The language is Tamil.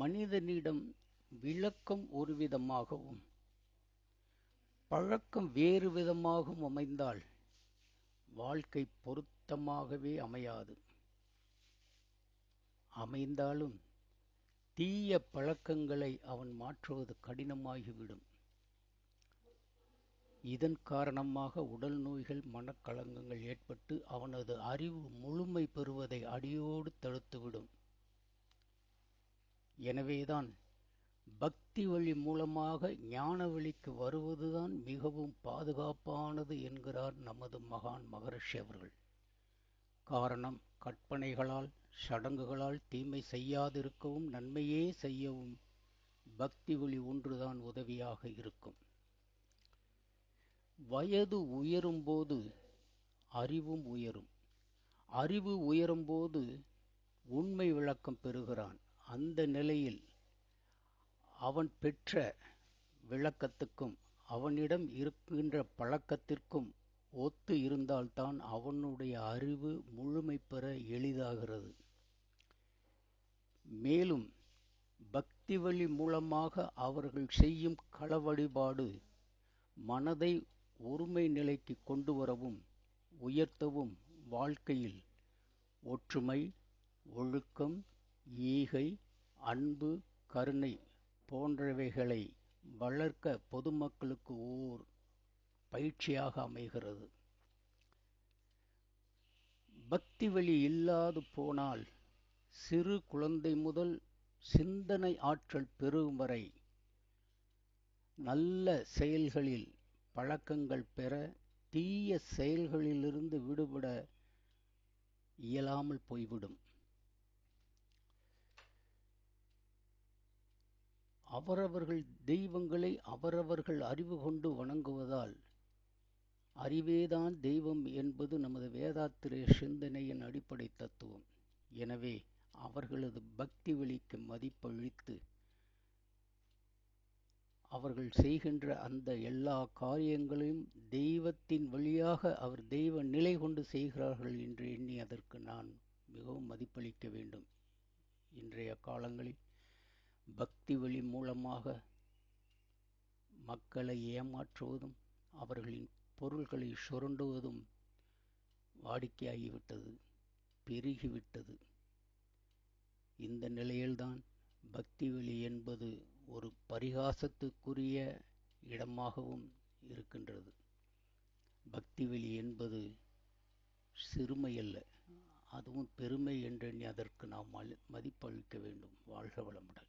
மனிதனிடம் விளக்கம் ஒரு விதமாகவும் பழக்கம் வேறு விதமாகவும் அமைந்தால் வாழ்க்கை பொருத்தமாகவே அமையாது. அமைந்தாலும் தீய பழக்கங்களை அவன் மாற்றுவது கடினமாகிவிடும். இதன் காரணமாக உடல் நோய்கள் மனக்கலங்கங்கள் ஏற்பட்டு அவனது அறிவு முழுமை பெறுவதை அடியோடு தடுத்துவிடும். எனவேதான் பக்தி வழி மூலமாக ஞான வழிக்கு வருவதுதான் மிகவும் பாதுகாப்பானது என்கிறார் நமது மகான் மகரிஷி அவர்கள். காரணம் கற்பனைகளால் சடங்குகளால் தீமை செய்யாதிருக்கவும் நன்மையே செய்யவும் பக்தி வழி ஒன்றுதான் உதவியாக இருக்கும். வயது உயரும்போது அறிவும் உயரும். அறிவு உயரும்போது உண்மை விளக்கம் பெறுகிறான். அந்த நிலையில் அவன் பெற்ற விளக்கத்துக்கும் அவனிடம் இருக்கின்ற பழக்கத்திற்கும் ஒத்து இருந்தால்தான் அவனுடைய அறிவு முழுமை பெற எளிதாகிறது. மேலும் பக்தி வழி மூலமாக அவர்கள் செய்யும் கள வழிபாடு மனதை ஒருமை நிலைக்கு கொண்டு வரவும் உயர்த்தவும் வாழ்க்கையில் ஒற்றுமை ஒழுக்கம் ஈகை அன்பு கருணை போன்றவைகளை வளர்க்க பொதுமக்களுக்கு ஓர் பயிற்சியாக அமைகிறது. பக்தி வழி இல்லாது போனால் சிறு குழந்தை முதல் சிந்தனை ஆற்றல் பெறும் வரை நல்ல செயல்களில் பழக்கங்கள் பெற தீய செயல்களிலிருந்து விடுபட இயலாமல் போய்விடும். அவரவர்கள் தெய்வங்களை அவரவர்கள் அறிவு கொண்டு வணங்குவதால் அறிவேதான் தெய்வம் என்பது நமது வேதாத்திரிய சிந்தனையின் அடிப்படை தத்துவம். எனவே அவர்களது பக்தி வழிக்கு மதிப்பளித்து அவர்கள் செய்கின்ற அந்த எல்லா காரியங்களையும் தெய்வத்தின் வழியாக அவர் தெய்வ நிலை கொண்டு செய்கிறார்கள் என்று எண்ணி அதற்கு நான் மிகவும் மதிப்பளிக்க வேண்டும். இன்றைய காலங்களில் பக்தி வழி மூலமாக மக்களை ஏமாற்றுவதும் அவர்களின் பொருள்களை சுரண்டுவதும் வாடிக்கையாகிவிட்டது பெருகிவிட்டது. இந்த நிலையில்தான் பக்தி வழி என்பது ஒரு பரிகாசத்துக்குரிய இடமாகவும் இருக்கின்றது. பக்தி வழி என்பது சிறுமை அல்ல அதுவும் பெருமை என்றெண்ணி அதற்கு நாம் மதிப்பளிக்க வேண்டும். வாழ்க வளமுடன்.